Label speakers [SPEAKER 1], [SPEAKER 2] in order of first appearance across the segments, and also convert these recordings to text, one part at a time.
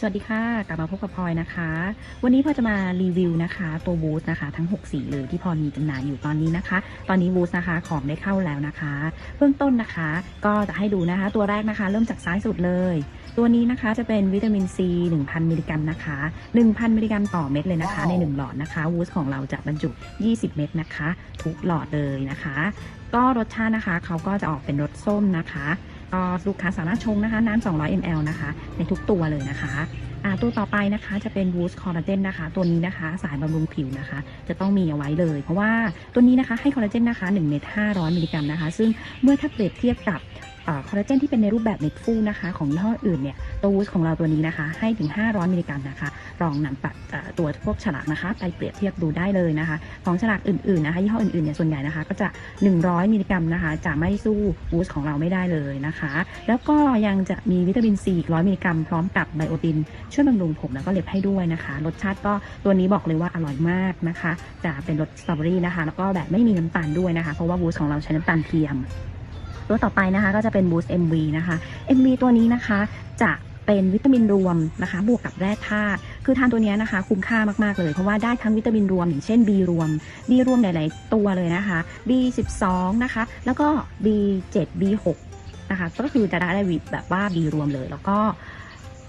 [SPEAKER 1] สวัสดีค่ะ กลับมาพบกับพลอยนะคะ วันนี้พลอยจะมารีวิวนะคะ ตัวบูธนะคะ ทั้ง 6 สีเลยที่พลอยมีจำหน่ายอยู่ตอนนี้นะคะ ตอนนี้บูธนะคะของได้เข้าแล้วนะคะ เบื้องต้นนะคะ ก็จะให้ดูนะคะ ตัวแรกนะคะ เริ่มจากซ้ายสุดเลย ตัวนี้นะคะจะเป็นวิตามินซี1,000 มิลลิกรัมนะคะ 1,000 มิลลิกรัมต่อเม็ดเลยนะคะใน 1 หลอดนะคะวูสของเราจะบรรจุ 20 เม็ดนะคะ ทุกหลอดเลยนะคะ ก็รสชาตินะคะเขาก็จะออกเป็นรสส้มนะคะก็ ลูกค้าสามารถชงนะคะน้ำ200 ml นะคะ ในทุกตัวเลยนะคะตัวต่อไปนะคะจะเป็น Boost Collagen นะคะ ตัวนี้นะคะ สายบำรุงผิวนะคะ จะต้องมีเอาไว้เลย เพราะว่าตัวนี้นะคะให้คอลลาเจนนะคะ1เม็ด500 มิลลิกรัมนะคะ ซึ่งเมื่อถ้าเปรียบเทียบกับ คอลลาเจนที่เป็นในรูปแบบเม็ดฟูนะคะของยี่ห้ออื่นเนี่ยตัววูสของเราตัวนี้นะคะ ให้ถึง 500 มิลลิกรัมนะคะลองนำปัดตัวพวกฉลากนะคะ ไปเปรียบเทียบดูได้เลยนะคะ ของฉลากอื่นๆนะคะยี่ห้ออื่นๆเนี่ยส่วนใหญ่นะคะ ก็จะ 100 มิลลิกรัมนะคะ จะไม่สู้วูสของเราไม่ได้เลยนะคะ แล้วก็ยังจะมีวิตามินซีอีก100มิลลิกรัมพร้อมกับไบโอตินช่วยบำรุงผมแล้วก็เล็บให้ด้วยนะคะ รสชาติก็ตัวนี้บอกเลยว่าอร่อยมากนะคะ จะเป็นรสสตรอเบอรี่นะคะ แล้วก็แบบไม่มีน้ำตาลด้วยนะคะ เพราะว่าบูสของเราใช้น้ำตาลเทียม ตัวต่อไปนะคะก็จะเป็น Boost MV นะคะ MV ตัวนี้นะคะจะเป็นวิตามินรวมนะคะ บวกกับแร่ธาตุคือทานตัวนี้นะคะ คุ้มค่ามากๆเลยเพราะว่าได้ทั้งวิตามินรวม อย่างเช่น B รวม B รวมหลาย ๆ ตัวเลยนะคะ B12 นะคะ แล้วก็ B7 B6 นะคะ ก็คือจะได้วิตแบบว่า B รวมเลยแล้วก็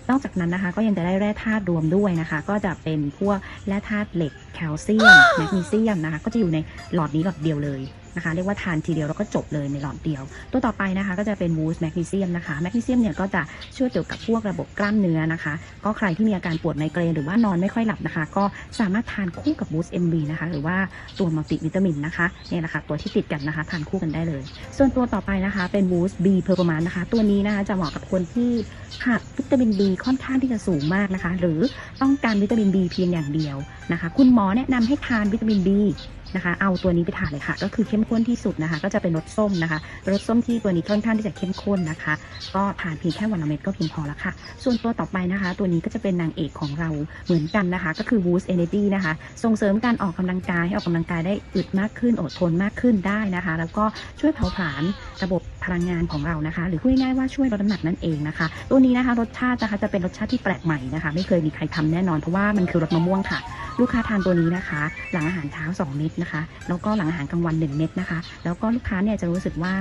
[SPEAKER 1] นอกจากนั้นนะคะก็ยังจะได้แร่ธาตุรวมด้วยนะคะ ก็จะเป็นพวกแร่ธาตุเหล็กแคลเซียมแมกนีเซียมนะคะ ก็จะอยู่ในหลอดนี้หลอดเดียวเลย นะคะเรียกว่าทานทีเดียวแล้วก็จบเลยในหลอดเดียว ตัวต่อไปนะคะก็จะเป็นวูสแมกนีเซียมนะคะแมกนีเซียมเนี่ยก็จะช่วยเกี่ยวกับพวกระบบกล้ามเนื้อนะคะ ก็ใครที่มีอาการปวดไมเกรนหรือว่านอนไม่ค่อยหลับนะคะ ก็สามารถทานคู่กับบูสเอ็มบีนะคะหรือว่าตัวมัลติวิตามินนะคะเนี่ยนะคะตัวที่ติดกันนะคะทานคู่กันได้เลย ส่วนตัวต่อไปนะคะเป็นบูสบีเพอร์ m มานนะคะ ตัวนี้นะคะจะเหมาะกับคนที่ขาดวิตามินบีค่อนข้างที่จะสูงมากนะคะ หรือต้องการวิตามินบีเพียงอย่างเดียวนะคะ คุณหมอแนะนำให้ทานวิตามินบี นะคะ เอาตัวนี้ไปทานเลยค่ะ ก็คือเข้มข้นที่สุดนะคะ ก็จะเป็นรสส้มนะคะ รสส้มที่ตัวนี้ค่อนข้างที่จะเข้มข้นนะคะ ก็ทานเพียงแค่วันละเม็ดก็เพียงพอแล้วค่ะ ส่วนตัวต่อไปนะคะ ตัวนี้ก็จะเป็นนางเอกของเราเหมือนกันนะคะ ก็คือ Boost Energy นะคะ ส่งเสริมการออกกำลังกายให้ออกกำลังกายได้อึดมากขึ้นอดทนมากขึ้นได้นะคะ แล้วก็ช่วยเผาผลาญระบบ ลังงานของเรานะคะ หรือพูดง่ายๆว่าช่วยลดน้ำหนักนั่นเองนะคะ ตัวนี้นะคะรสชาตินะคะจะเป็นรสชาติที่แปลกใหม่นะคะ ไม่เคยมีใครทำแน่นอนเพราะว่ามันคือรสมะม่วงค่ะ ลูกค้าทานตัวนี้นะคะ หลังอาหารเช้า 2 เม็ดนะคะ แล้วก็หลังอาหารกลางวัน 1 เม็ดนะคะ แล้วก็ลูกค้าเนี่ยจะรู้สึกว่า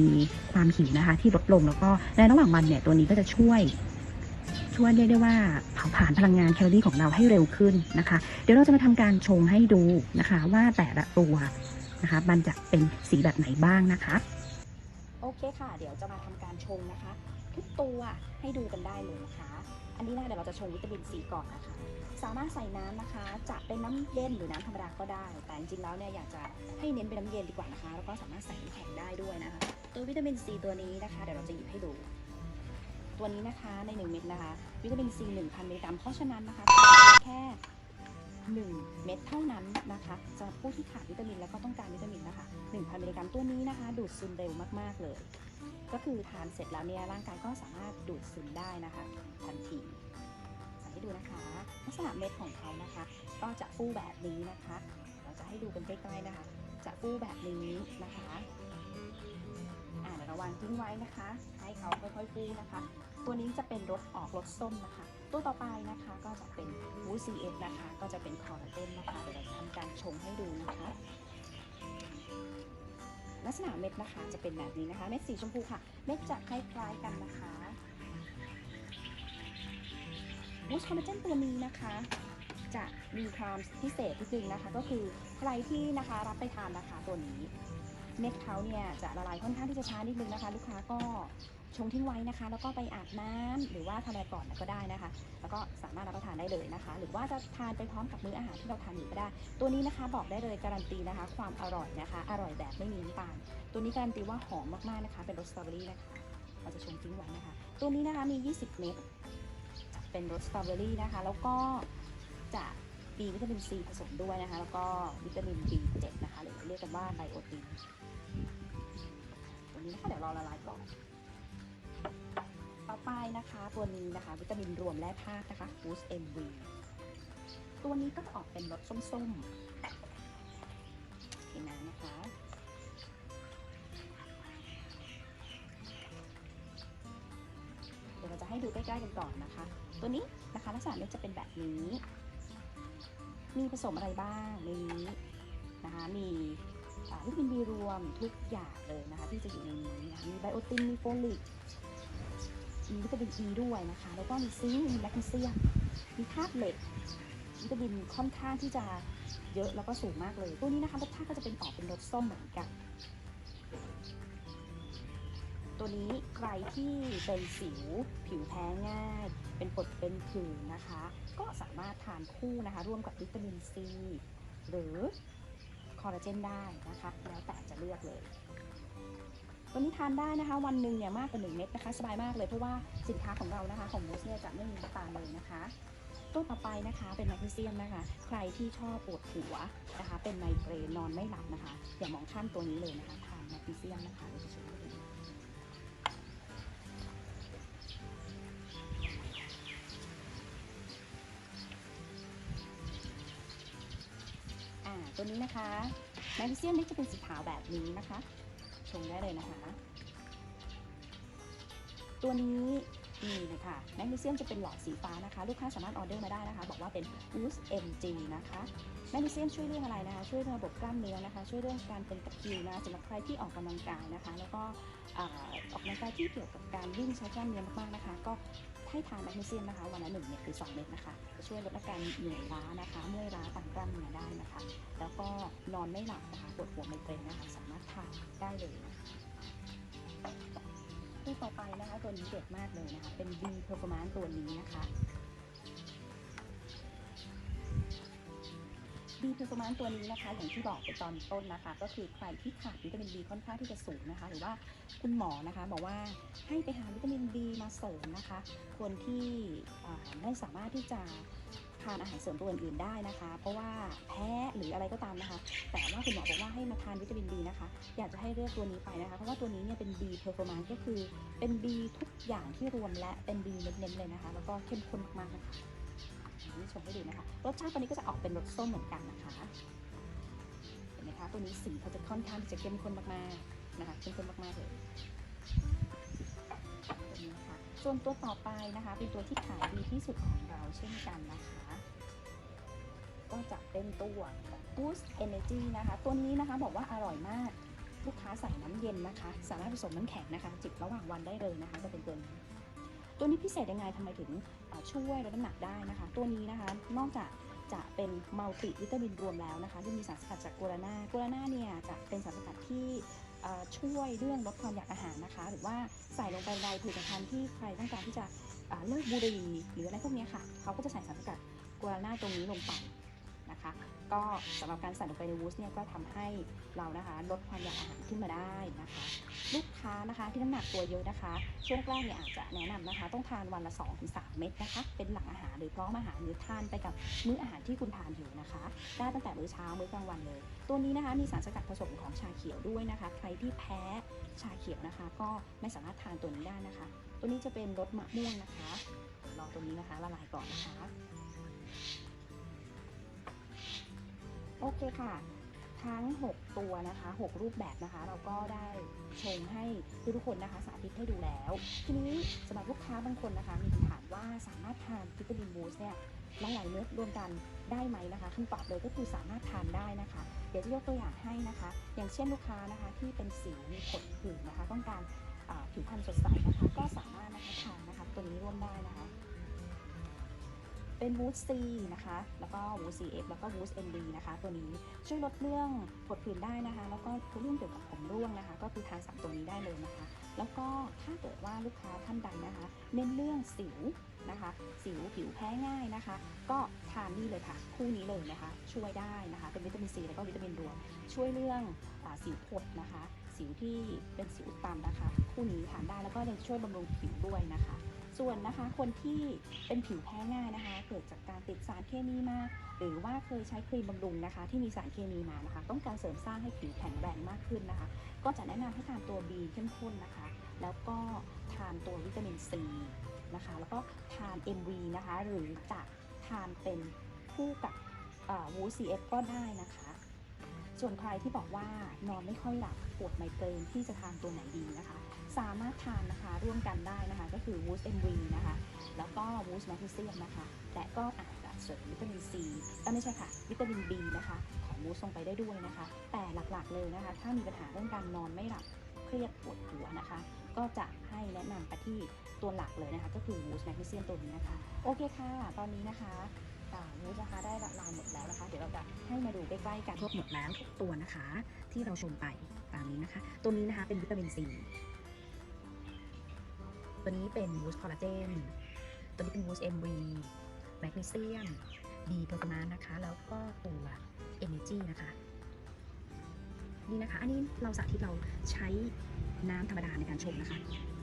[SPEAKER 1] มีความหิวนะคะ ที่ลดลงแล้วก็ในระหว่างวันเนี่ยตัวนี้ก็จะช่วยช่วยเรียกได้ว่าเผาผลาญพลังงานแคลอรี่ของเราให้เร็วขึ้นนะคะ เดี๋ยวเราจะมาทำการชงให้ดูนะคะ ว่าแต่ละตัวนะคะ มันจะเป็นสีแบบไหนบ้างนะคะ อเคค่ะ เดี๋ยวจะมาทำการชงนะคะ ทุกตัวให้ดูกันได้เลยนะคะ อันนี้นะเดี๋ยวเราจะชงวิตามินซีก่อนนะคะ สามารถใส่น้ำนะคะ จะเป็นน้ำเย็นหรือน้ำธรรมดาก็ได้ แต่จริงๆแล้วเนี่ยอยากจะให้เน้นเป็นน้ำเย็นดีกว่านะคะ แล้วก็สามารถใส่น้ำแข็งได้ด้วยนะคะ ตัววิตามินซีตัวนี้นะคะ เดี๋ยวเราจะหยิบให้ดู ตัวนี้นะคะใน 1 เม็ดนะคะ วิตามินซี1,000มิลลิกรัมเพราะฉะนั้นนะคะทานแค่ 1 เม็ดเท่านั้นนะคะสำหรับผู้ที่ขาดวิตามินแล้วก็ต้องการ นมิลลิกรัมตัวนี้นะคะ ดูดซึมเร็วมากๆเลย ก็คือทานเสร็จแล้วเนี่ยร่างกายก็สามารถดูดซึมได้นะคะ ทันทีใส่ให้ดูนะคะลักษณะเม็ดของเขานะคะ ก็จะฟูแบบนี้นะคะ เราจะให้ดูกันใกล้ๆนะคะ จะฟูแบบนี้นะคะอ่าเดี๋ยวระวังทิ้งไว้นะคะ ให้เขาค่อยๆฟูนะคะ ตัวนี้จะเป็นรสออกรสส้มนะคะ ตัวต่อไปนะคะก็จะเป็นวูซีเอฟนะคะ ก็จะเป็นคอลลาเจนนะคะเดี๋ยวเราทำการชงให้ดูนะคะ ลักษณะเม็ดนะคะ จะเป็นแบบนี้นะคะ เม็ดสีชมพูค่ะ เม็ดจะคล้ายๆกันนะคะบูชคอลลาเจนตัวนี้นะคะ จะมีความพิเศษที่นึงนะคะ ก็คือใครที่นะคะรับไปทานนะคะตัวนี้เม็ดเขาเนี่ยจะละลายค่อนข้างที่จะช้านิดนึงนะคะ ลูกค้าก็ ชงทิ้งไว้นะคะ แล้วก็ไปอาบน้ำหรือว่าทานอะไรก่อนก็ได้นะคะ แล้วก็สามารถรับประทานได้เลยนะคะ หรือว่าจะทานไปพร้อมกับมื้ออาหารที่เราทานอยู่ก็ได้ ตัวนี้นะคะบอกได้เลยการันตีนะคะ ความอร่อยนะคะ อร่อยแบบไม่มีน้ำตาล ตัวนี้การันตีว่าหอมมากๆนะคะ เป็นรสสตรอเบอรี่นะคะเราจะชงทิ้งไว้นะคะ ตัวนี้นะคะมี 20 เม็ดเป็นรสสตรอเบอรี่นะคะ แล้วก็จะมีวิตามินซีผสมด้วยนะคะ แล้วก็วิตามิน B7 นะคะ หรือเรียกกันว่าไบโอตินตัวนี้นะคะเดี๋ยวรอละลายก่อน ไปนะคะ ตัวนี้นะคะ วิตามินรวมแร่ธาตุนะคะ Boost MV ตัวนี้ก็ออกเป็นรสส้มๆเห็นไหมนะคะเดี๋ยวเราจะให้ดูใกล้ๆกันก่อนนะคะ ตัวนี้นะคะลักษณะเม็ดจะเป็นแบบนี้ มีผสมอะไรบ้างในนี้นะคะมีวิตามินบีรวมทุกอย่างเลยนะคะที่จะอยู่ในนี้นะะมีไบโอตินมีโฟลิก มีวิตามินอีด้วยนะคะ แล้วก็มีซิงค์มีแมกนีเซียมมีธาตุเหล็กวิตามินค่อนข้างที่จะเยอะแล้วก็สูงมากเลยตัวนี้นะคะรสชาติก็จะเป็นออกเป็นรสส้มเหมือนกัน ตัวนี้ใครที่เป็นสิวผิวแพ้ง่าย เป็นปดเป็นผื่นนะคะ ก็สามารถทานคู่นะคะ ร่วมกับวิตามินซีหรือคอลลาเจนได้นะคะ แล้วแต่จะเลือกเลย วนี้ทานได้นะคะ วันหนึ่งเนี่ยมากกว่า 1 เม็ดนะคะ สบายมากเลยเพราะว่าสินค้าของเรานะคะ ของมูสเนี่ยจะไม่มีน้ำตาลเลยนะคะตัวต่อไปนะคะเป็นแมกนีเซียมนะคะ ใครที่ชอบปวดหัวนะคะ เป็นไมเกรนนอนไม่หลับนะคะ อย่ามองข้ามตัวนี้เลยนะคะทานแมกนีเซียมนะคะเราจะช่วยให้ตัวนี้นะคะแมกนีเซียมนี่จะเป็นสีขาวแบบนี้นะคะ ชมได้เลยนะคะ ตัวนี้นี่เลยค่ะแมกนีเซียมจะเป็นหลอดสีฟ้านะคะ ลูกค้าสามารถออเดอร์มาได้นะคะ บอกว่าเป็น u s MG นะคะแมกนีเซียมช่วยเรื่องอะไรนะคะ ช่วยระบบกล้ามเนื้อนะคะ ช่วยเรื่องการเป็นตะคริวนะสำหรับใครที่ออกกำลังกายนะคะ แล้วก็ออกกำลังกายที่เกี่ยวกับการวิ่งใช้กล้ามเนื้อมากๆนะคะ ก็ ให้ทานแมกนีเซียมนะคะวันละหนึ่งเม็ดหรือสองเม็ดนะคะจะช่วยลดอาการเหนื่อยล้านะคะเมื่อยล้าต่างกล้ามเนื้อได้นะคะ แล้วก็นอนไม่หลับนะคะปวดหัวไมเกรนนะคะสามารถทานได้เลยนะคะตัวต่อไปนะคะตัวนี้เด็ดมากเลยนะคะเป็น B Performance ตัวนี้นะคะ B Performance ตัวนี้นะคะ อย่างที่บอกไปตอนต้นนะคะ ก็คือใครที่ขาดวิตามิน B ค่อนข้างที่จะสูงนะคะ หรือว่าคุณหมอนะคะ บอกว่าให้ไปหาวิตามิน B มาเสริมนะคะ คนที่ไม่สามารถที่จะทานอาหารเสริมตัวอื่นๆได้นะคะ เพราะว่าแพ้หรืออะไรก็ตามนะคะ แต่ว่าคุณหมอบอกว่าให้มาทานวิตามิน B นะคะ อยากจะให้เลือกตัวนี้ไปนะคะ เพราะว่าตัวนี้เนี่ยเป็น B Performance ก็คือเป็น B ทุกอย่างที่รวมและเป็น B เน้นๆเลยนะคะ แล้วก็เข้มข้นมากๆนะคะ นี่ชมให้ดูนะคะรสชาติตัวนี้ก็จะออกเป็นรสส้มเหมือนกันนะคะเห็นไหมคะตัวนี้สีเขาจะค่อนข้างจะเข้มข้นมากๆนะคะเข้มข้นมากๆเลยตัวนี้นะคะส่วนตัวต่อไปนะคะ เป็นตัวที่ขายดีที่สุดของเราเช่นกันนะคะก็จะเป็นตัว Boost Energy นะคะ ตัวนี้นะคะบอกว่าอร่อยมาก ลูกค้าใส่น้ำเย็นนะคะ สามารถผสมน้ำแข็งนะคะ จิบระหว่างวันได้เลยนะคะ จะเป็นตัวนี้ ตัวนี้พิเศษยังไงทำไมถึงช่วยลดน้ำหนักได้นะคะ ตัวนี้นะคะนอกจากจะเป็นมัลติวิตามินรวมแล้วนะคะที่มีสารสกัดจากกัวราน่ากัวราน่าเนี่ยจะเป็นสารสกัดที่ช่วยเรื่องลดความอยากอาหารนะคะ หรือว่าใส่ลงไปในผลิตภัณฑ์ที่ใครต้องการที่จะเอ่อเลิกบุหรี่หรืออะไรพวกนี้ค่ะ เขาก็จะใส่สารสกัดกัวราน่าตรงนี้ลงไป นะคะ ก็สำหรับการใส่ลงไปในวูสเนี่ยก็ทำให้เรานะคะลดความอยากอาหารขึ้นมาได้นะคะ ลูกค้านะคะที่น้ำหนักตัวเยอะนะคะ ช่วงแรกเนี่ยอาจจะแนะนำนะคะ ต้องทานวันละ 2-3 เม็ดนะคะ เป็นหลังอาหารหรือพร้อมอาหารหรือทานไปกับมื้ออาหารที่คุณทานอยู่นะคะ ได้ตั้งแต่มื้อเช้ามื้อกลางวันเลย ตัวนี้นะคะมีสารสกัดผสมของชาเขียวด้วยนะคะ ใครที่แพ้ชาเขียวนะคะ ก็ไม่สามารถทานตัวนี้ได้นะคะ ตัวนี้จะเป็นรสมะม่วงนะคะรอตัวนี้นะคะละลายก่อนนะคะ โอเคค่ะ ทั้ง 6 ตัวนะคะ 6 รูปแบบนะคะ เราก็ได้ชงให้ทุกคนนะคะ สาธิตให้ดูแล้ว ทีนี้สำหรับลูกค้าบางคนนะคะ มีคำถามว่าสามารถทานวิตามินบูสเนี่ยหลายๆเม็ดรวมกันได้ไหมนะคะคำตอบเลยก็คือสามารถทานได้นะคะ เดี๋ยวจะยกตัวอย่างให้นะคะ อย่างเช่นลูกค้านะคะที่เป็นสิวมีผดผื่นนะคะ ต้องการผิวพรรณสดใสนะคะ ก็สามารถนะคะทานนะคะตัวนี้ร่วมได้นะคะ เป็นวูดซีนะคะ แล้วก็วูดซีเอฟแล้วก็วูดเอ็นดีนะคะ ตัวนี้ช่วยลดเรื่องผดผื่นได้นะคะ แล้วก็เรื่องเกี่ยวกับผมร่วงนะคะ ก็คือทานสามตัวนี้ได้เลยนะคะ แล้วก็ถ้าเกิดว่าลูกค้าท่านใดนะคะ เน้นเรื่องสิวนะคะ สิวผิวแพ้ง่ายนะคะ ก็ทานนี่เลยค่ะคู่นี้เลยนะคะ ช่วยได้นะคะ เป็นวิตามินซีแล้วก็วิตามินรวม ช่วยเรื่องอสิวผดนะคะ สิวที่เป็นสิวตันนะคะ คู่นี้ทานได้แล้วก็ยังช่วยบำรุงผิวด้วยนะคะ ส่วนนะคะคนที่เป็นผิวแพ้ง่ายนะคะ เกิดจากการติดสารเคมีมา หรือว่าเคยใช้ครีมบำรุงนะคะ ที่มีสารเคมีมานะคะ ต้องการเสริมสร้างให้ผิวแข็งแรงมากขึ้นนะคะ ก็จะแนะนำให้ทานตัว B เข้มข้นนะคะ แล้วก็ทานตัววิตามินซีนะคะ แล้วก็ทาน MV นะคะ หรือจะทานเป็นคู่กับวูซีเอฟก็ได้นะคะ ส่วนใครที่บอกว่านอนไม่ค่อยหลับปวดไมเกรนที่จะทานตัวไหนดีนะคะ สามารถทานนะคะร่วมกันได้นะคะ ก็คือ w o o s MV นะคะ แล้วก็ w o o s Magnesium นะคะ และก็อาจจะเสริมวิตามิน C เอ้ยไม่ใช่ค่ะ วิตามิน B นะคะ ของ w o o s ลงไปได้ด้วยนะคะ แต่หลักๆเลยนะคะ ถ้ามีปัญหาเรื่องการนอนไม่หลับเครียดปวดหัวนะคะ ก็จะให้แนะนำไปที่ตัวหลักเลยนะคะ ก็คือ w o o s Magnesium ตัวนี้นะคะ โอเคค่ะ ตอนนี้นะคะวูสนะคะได้ละลายหมดแล้วนะคะ เดี๋ยวเราจะให้มาดูใกล้ๆกันครบหมดแล้วทุกตัวนะคะ ที่เราชมไปตามนี้นะคะ ตัวนี้นะคะเป็นวิตามินซี ตัวนี้เป็นวูสคอลลาเจน ตัวนี้เป็นวูสเอ็มวีแมกนีเซียม ดีเพอร์ฟอร์มานนะคะ แล้วก็ตัวเอเนจีนะคะ นี่นะคะ อันนี้เราสาธิตเราใช้น้ำธรรมดาในการชงนะคะ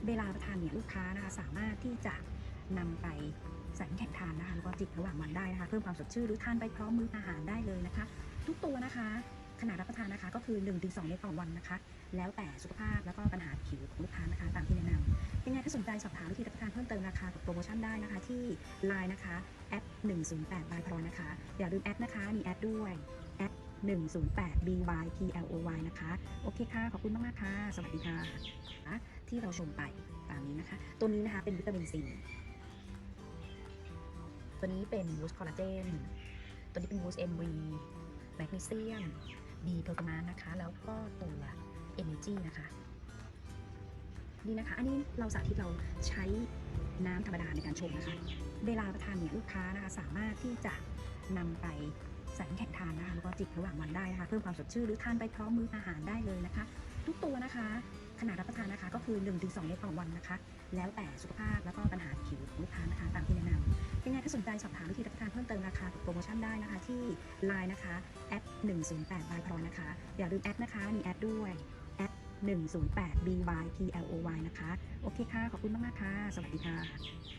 [SPEAKER 1] เวลาประทานเนี่ยลูกค้านะคะสามารถที่จะนำไปใส่แข็งทานนะคะแล้วก็จิบระหว่างวันได้นะคะ เพิ่มความสดชื่นหรือทานไปพร้อมมื้ออาหารได้เลยนะคะ ทุกตัวนะคะ ขนาดรับประทานนะคะ ก็คือ1-2เม็ดต่อวันนะคะ แล้วแต่สุขภาพแล้วก็ปัญหาผิวของลูกค้านะคะ ตามที่แนะนำยังไงถ้าสนใจสอบถามวิธีรับประทานเพิ่มเติมราคากับโปรโมชั่นได้นะคะ ที่ Line นะคะแอด108 by พลอยนะคะ อย่าลืมแอดนะคะ มีแอดด้วยแอด108 by p l o y นะคะ โอเคค่ะ ขอบคุณมากๆค่ะ สวัสดีค่ะ ที่เราชมไปตามนี้นะคะ ตัวนี้นะคะเป็นวิตามินซีตัวนี้เป็นวูสคอลลาเจน ตัวนี้เป็นวูสเอ็มวีแมกนีเซียม ดีเพอร์มาณนะคะ แล้วก็ตัวเอเนจีนะคะ นี่นะคะ อันนี้เราสาธิตเราใช้น้ำธรรมดาในการชงนะคะ เวลาประทานเนี่ยลูกค้านะคะสามารถที่จะนำไปใส่แข็งทานนะคะแล้วก็จิบระหว่างวันได้นะคะ เพิ่มความสดชื่นหรือทานไปพร้อมมื้ออาหารได้เลยนะคะ ทุกตัวนะคะ ขนาดรับประทานนะคะ ก็คือ 1-2 เม็ดต่อวันนะคะ แล้วแต่สุขภาพแล้วก็ปัญหาผิวของลูกค้านะคะตามที่แนะนำยังไงถ้าสนใจสอบถามวิธีรับประทานเพิ่มเติมราคากับโปรโมชั่นได้นะคะ ที่ Line นะคะแอด108 by พลอยนะคะ อย่าลืมแอดนะคะ มีแอดด้วยแอด108 by p l o y นะคะ โอเคค่ะ ขอบคุณมาก ๆ ค่ะ สวัสดีค่ะ